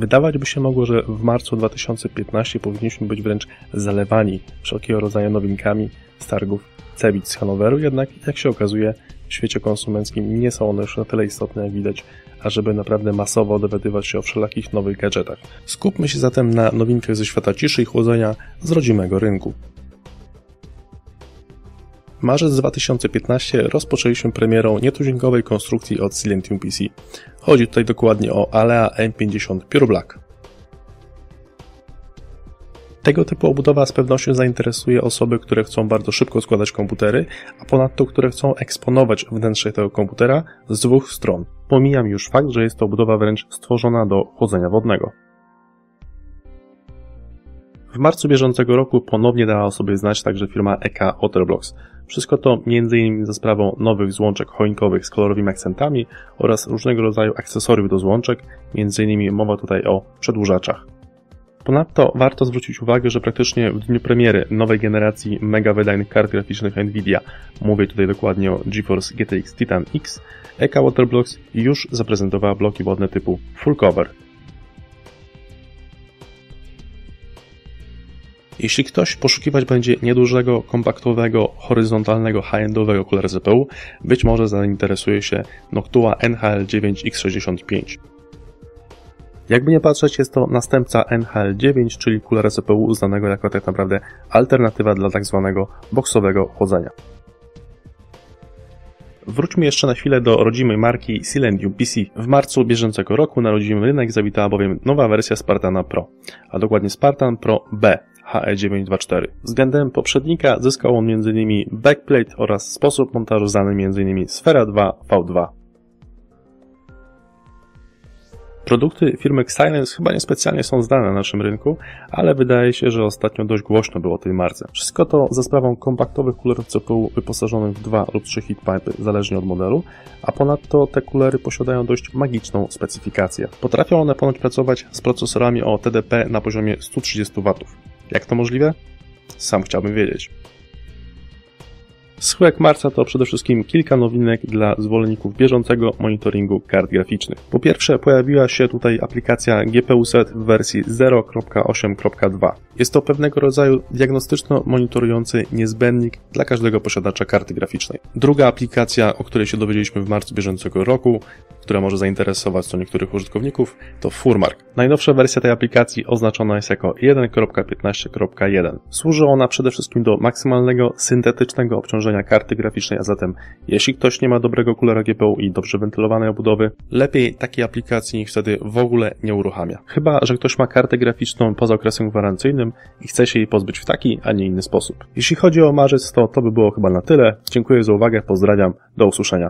Wydawać by się mogło, że w marcu 2015 powinniśmy być wręcz zalewani wszelkiego rodzaju nowinkami z targów Cebit z Hanoweru, jednak jak się okazuje w świecie konsumenckim nie są one już na tyle istotne jak widać, ażeby naprawdę masowo dowiadywać się o wszelakich nowych gadżetach. Skupmy się zatem na nowinkach ze świata ciszy i chłodzenia z rodzimego rynku. Marzec 2015 rozpoczęliśmy premierą nietuzinkowej konstrukcji od Silentium PC. Chodzi tutaj dokładnie o Alea M50 Pure Black. Tego typu obudowa z pewnością zainteresuje osoby, które chcą bardzo szybko składać komputery, a ponadto które chcą eksponować wnętrze tego komputera z dwóch stron. Pomijam już fakt, że jest to obudowa wręcz stworzona do chłodzenia wodnego. W marcu bieżącego roku ponownie dała o sobie znać także firma EK Otterblocks. Wszystko to m.in. za sprawą nowych złączek choinkowych z kolorowymi akcentami oraz różnego rodzaju akcesoriów do złączek, m.in. mowa tutaj o przedłużaczach. Ponadto warto zwrócić uwagę, że praktycznie w dniu premiery nowej generacji mega wydajnych kart graficznych Nvidia, mówię tutaj dokładnie o GeForce GTX Titan X, EK Waterblocks już zaprezentowała bloki wodne typu Full Cover. Jeśli ktoś poszukiwać będzie niedużego, kompaktowego, horyzontalnego, high-endowego kulera CPU, być może zainteresuje się Noctua NHL9X65. Jakby nie patrzeć, jest to następca NHL9, czyli kulera CPU uznanego jako tak naprawdę alternatywa dla tak zwanego boksowego chłodzenia. Wróćmy jeszcze na chwilę do rodzimej marki Silentium PC. W marcu bieżącego roku na rodzimy rynek zawitała bowiem nowa wersja Spartana Pro, a dokładnie Spartan Pro B HE924. Względem poprzednika zyskał on m.in. backplate oraz sposób montażu znany m.in. Sfera 2 V2. Produkty firmy Silence chyba niespecjalnie są znane na naszym rynku, ale wydaje się, że ostatnio dość głośno było o tej marce. Wszystko to za sprawą kompaktowych kulerów CPU wyposażonych w dwa lub trzy heatpipy, zależnie od modelu, a ponadto te kulery posiadają dość magiczną specyfikację. Potrafią one ponoć pracować z procesorami o TDP na poziomie 130 W. Jak to możliwe? Sam chciałbym wiedzieć. Schyłek marca to przede wszystkim kilka nowinek dla zwolenników bieżącego monitoringu kart graficznych. Po pierwsze pojawiła się tutaj aplikacja GPU Set w wersji 0.8.2. Jest to pewnego rodzaju diagnostyczno-monitorujący niezbędnik dla każdego posiadacza karty graficznej. Druga aplikacja, o której się dowiedzieliśmy w marcu bieżącego roku, która może zainteresować co niektórych użytkowników, to Furmark. Najnowsza wersja tej aplikacji oznaczona jest jako 1.15.1. Służy ona przede wszystkim do maksymalnego syntetycznego obciążenia karty graficznej, a zatem jeśli ktoś nie ma dobrego kulera GPU i dobrze wentylowanej obudowy, lepiej takiej aplikacji wtedy w ogóle nie uruchamia. Chyba, że ktoś ma kartę graficzną poza okresem gwarancyjnym i chce się jej pozbyć w taki, a nie inny sposób. Jeśli chodzi o marzec, to to by było chyba na tyle. Dziękuję za uwagę, pozdrawiam, do usłyszenia.